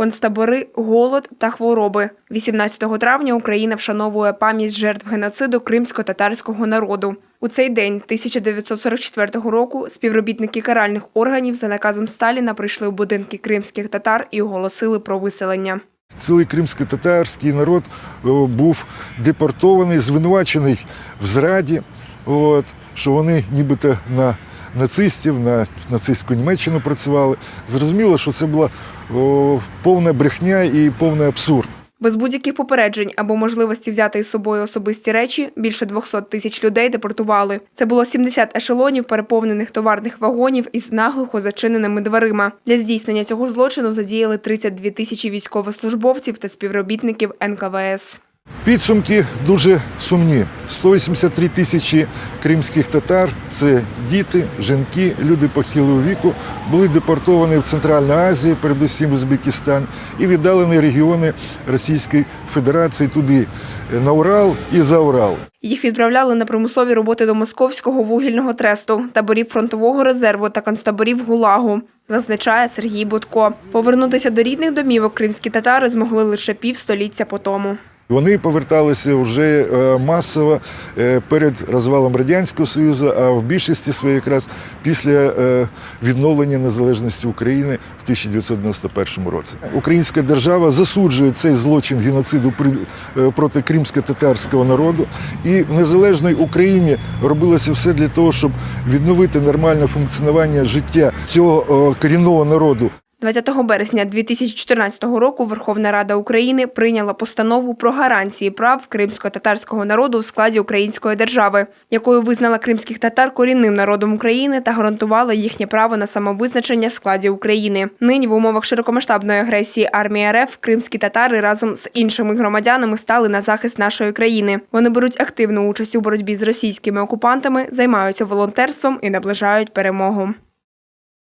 концтабори, голод та хвороби. 18 травня Україна вшановує пам'ять жертв геноциду кримсько-татарського народу. У цей день 1944 року співробітники каральних органів за наказом Сталіна прийшли у будинки кримських татар і оголосили про виселення. Цілий кримсько-татарський народ е, був депортований, звинувачений в зраді, от, що вони нібито на нацистів, на нацистську Німеччину працювали. Зрозуміло, що це була повна брехня і повний абсурд. Без будь-яких попереджень або можливості взяти із собою особисті речі більше 200 тисяч людей депортували. Це було 70 ешелонів переповнених товарних вагонів із наглухо зачиненими дверима. Для здійснення цього злочину задіяли 32 тисячі військовослужбовців та співробітників НКВС. Підсумки дуже сумні. 183 тисячі кримських татар це діти, жінки, люди похилого віку, були депортовані в Центральну Азію, передусім Узбекистан, і віддалені регіони Російської Федерації туди, на Урал і за Урал. Їх відправляли на примусові роботи до московського вугільного тресту, таборів фронтового резерву та концтаборів ГУЛАГу, зазначає Сергій Будко. Повернутися до рідних домівок кримські татари змогли лише півстоліття по тому. Вони поверталися вже е, масово е, перед розвалом Радянського Союзу, а в більшості своїй якраз після е, відновлення незалежності України в 1991 році. Українська держава засуджує цей злочин геноциду проти кримсько-татарського народу, і в незалежній Україні робилося все для того, щоб відновити нормальне функціонування життя цього корінного народу. 20 березня 2014 року Верховна Рада України прийняла постанову про гарантії прав кримсько-татарського народу в складі української держави, якою визнала кримських татар корінним народом України та гарантувала їхнє право на самовизначення в складі України. Нині в умовах широкомасштабної агресії армії РФ кримські татари разом з іншими громадянами стали на захист нашої країни. Вони беруть активну участь у боротьбі з російськими окупантами, займаються волонтерством і наближають перемогу.